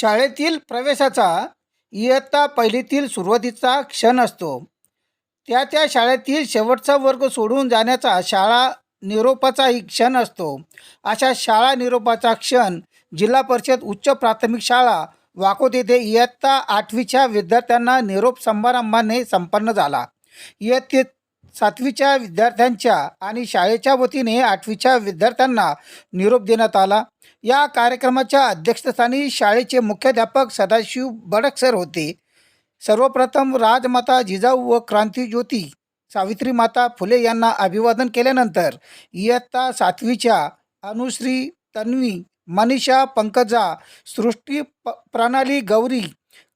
शाळेतील प्रवेशाचा इयत्ता पहिलीतील सुरुवातीचा क्षण असतो. त्या त्या शाळेतील शेवटचा वर्ग सोडून जाण्याचा शाळा निरोपाचाही क्षण असतो. अशा शाळा निरोपाचा क्षण जिल्हा परिषद उच्च प्राथमिक शाळा वाकोत येथे इयत्ता आठवीच्या विद्यार्थ्यांना निरोप समारंभाने संपन्न झाला. इयत्तेत सातवीच्या विद्यार्थ्यांच्या आणि शाळेच्या वतीने आठवीच्या विद्यार्थ्यांना निरोप देण्यात आला. या कार्यक्रमाच्या अध्यक्षस्थानी शाळेचे मुख्याध्यापक सदाशिव बडकसर होते. सर्वप्रथम राजमाता जिजाऊ व क्रांतीज्योती सावित्री माता फुले यांना अभिवादन केल्यानंतर इयत्ता सातवीच्या अनुश्री तन्वी मनीषा पंकजा सृष्टी प प्रणाली गौरी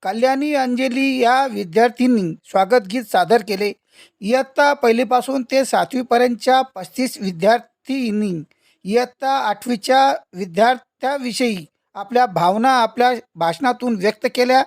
कल्याणी अंजली या विद्यार्थ्यांनी स्वागत गीत सादर केले. इयत्ता पहिलीपासून ते सातवीपर्यंतच्या पस्तीस विद्यार्थ्यांनी इयत्ता आठवीच्या विद्यार्थ्याविषयी आपल्या भावना आपल्या भाषणातून व्यक्त केल्या.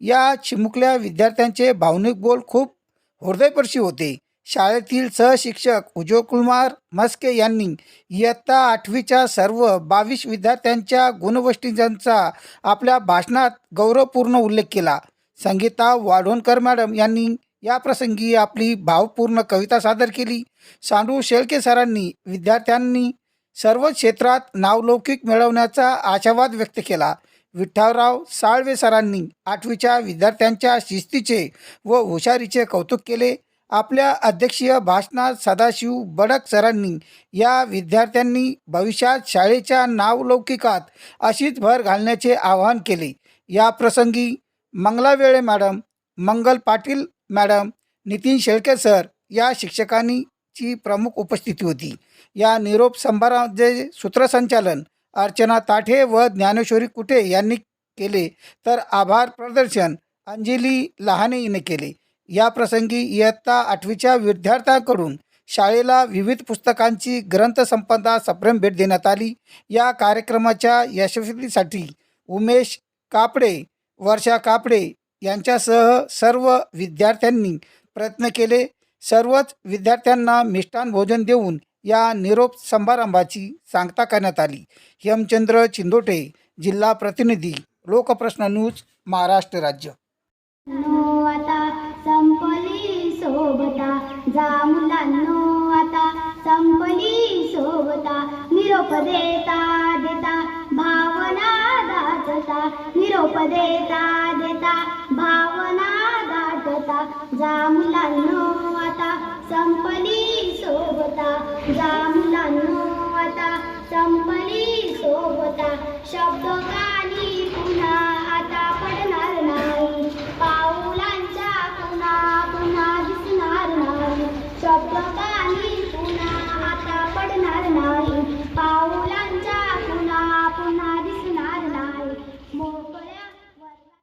या चिमुकल्या विद्यार्थ्यांचे भावनिक बोल खूप हृदयपर्शी होते. शाळेतील सहशिक्षक उज्ज्वलकुमार मस्के यांनी इयत्ता आठवीच्या सर्व बावीस विद्यार्थ्यांच्या गुणवष्टीजांचा आपल्या भाषणात गौरवपूर्ण उल्लेख केला. संगीता वाढोणकर मॅडम यांनी या प्रसंगी आपली भावपूर्ण कविता सादर केली. सांडू शेळके सरांनी विद्यार्थ्यांनी सर्व क्षेत्रात नावलौकिक मिळवण्याचा आशावाद व्यक्त केला. विठ्ठलराव साळवे सरांनी आठवीच्या विद्यार्थ्यांच्या शिस्तीचे व हुशारीचे कौतुक केले. आपल्या अध्यक्षीय भाषणात सदाशिव बडक सरांनी या विद्यार्थ्यांनी भविष्यात शाळेच्या नावलौकिकात अशीच भर घालण्याचे आवाहन केले. या प्रसंगी मंगलावेळे madam Mangal Patil madam Nitin Shelke sir या शिक्षकांनीची प्रमुख उपस्थिती होती. या निरोप समारंभाचे सूत्रसंचालन अर्चना ताठे व ज्ञानेश्वरी कुठे यांनी केले तर आभार प्रदर्शन अंजली लहाने हिने केले. या प्रसंगी इयत्ता आठवीच्या विद्यार्थ्यांकडून शाळेला विविध पुस्तकांची ग्रंथसंपदा सप्रेम भेट देण्यात आली. या कार्यक्रमाच्या यशस्वीसाठी उमेश कापडे वर्षा कापडे यांच्यासह सर्व विद्यार्थ्यांनी प्रयत्न केले. सर्वच विद्यार्थ्यांना मिष्टान भोजन देऊन या निरोप समारंभाची सांगता करण्यात आली. हेमचंद्र चिंदोटे जिल्हा प्रतिनिधी लोकप्रश्न न्यूज महाराष्ट्र राज्य. जा मुलांनो आता संपली सोबता. निरोप देता देता भावना दाटता निरोप देता देता भावना दाटता जा मुलांनो आता संपली सोबता. जा मुलांनो आता संपली